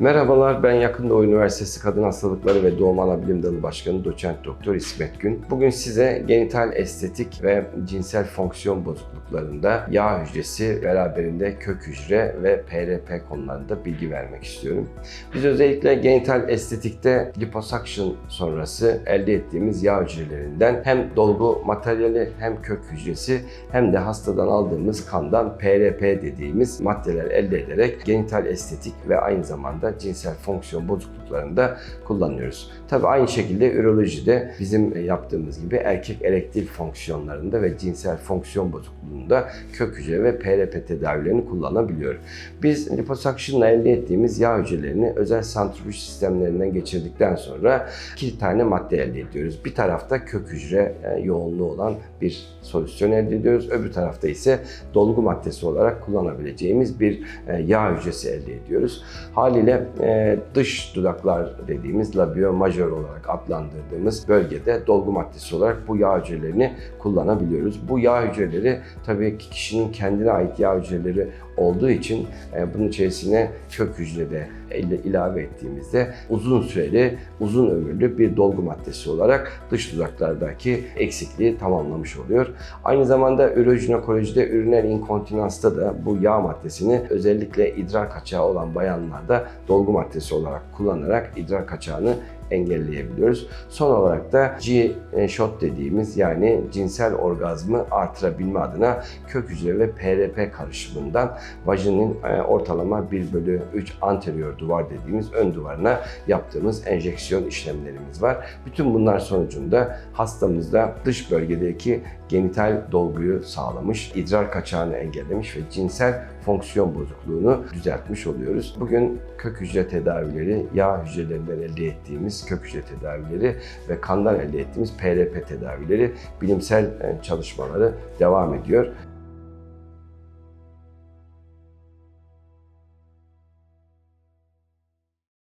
Merhabalar, ben Yakın Doğu Üniversitesi Kadın Hastalıkları ve Doğum Anabilim Dalı Başkanı Doçent Doktor İsmet Gün. Bugün size genital estetik ve cinsel fonksiyon bozukluklarında yağ hücresi, beraberinde kök hücre ve PRP konularında bilgi vermek istiyorum. Biz özellikle genital estetikte liposuction sonrası elde ettiğimiz yağ hücrelerinden hem dolgu materyali hem kök hücresi hem de hastadan aldığımız kandan PRP dediğimiz maddeler elde ederek genital estetik ve aynı zamanda cinsel fonksiyon bozukluklarında kullanıyoruz. Tabii aynı şekilde ürolojide bizim yaptığımız gibi erkek erektil fonksiyonlarında ve cinsel fonksiyon bozukluğunda kök hücre ve PRP tedavilerini kullanabiliyor. Biz liposuction'la elde ettiğimiz yağ hücrelerini özel santrifüj sistemlerinden geçirdikten sonra iki tane madde elde ediyoruz. Bir tarafta kök hücre e, yoğunluğu olan bir solüsyon elde ediyoruz. Öbür tarafta ise dolgu maddesi olarak kullanabileceğimiz bir e, yağ hücresi elde ediyoruz. Haliyle e, dış dudaklar dediğimiz labio majör olarak adlandırdığımız bölgede dolgu maddesi olarak bu yağ hücrelerini kullanabiliyoruz. Bu yağ hücreleri tabii ki kişinin kendine ait yağ hücreleri olduğu için e, bunun içerisine kök hücre de ilave ettiğimizde uzun süreli, uzun ömürlü bir dolgu maddesi olarak dış dudaklardaki eksikliği tamamlamış oluyor. Aynı zamanda ürojinekolojide, üriner inkontinansta da bu yağ maddesini özellikle idrar kaçağı olan bayanlarda dolgu maddesi olarak kullanarak idrar kaçağını engelleyebiliyoruz. Son olarak da G-shot dediğimiz yani cinsel orgazmı artırabilme adına kök hücre ve PRP karışımından vajinin e, ortalama 1 bölü 3 anterior duvar dediğimiz ön duvarına yaptığımız enjeksiyon işlemlerimiz var. Bütün bunlar sonucunda hastamızda dış bölgedeki genital dolguyu sağlamış, idrar kaçağını engellemiş ve cinsel fonksiyon bozukluğunu düzeltmiş oluyoruz. Bugün kök hücre tedavileri, yağ hücrelerinden elde ettiğimiz kök hücre tedavileri ve kandan elde ettiğimiz PRP tedavileri bilimsel e, çalışmaları devam ediyor.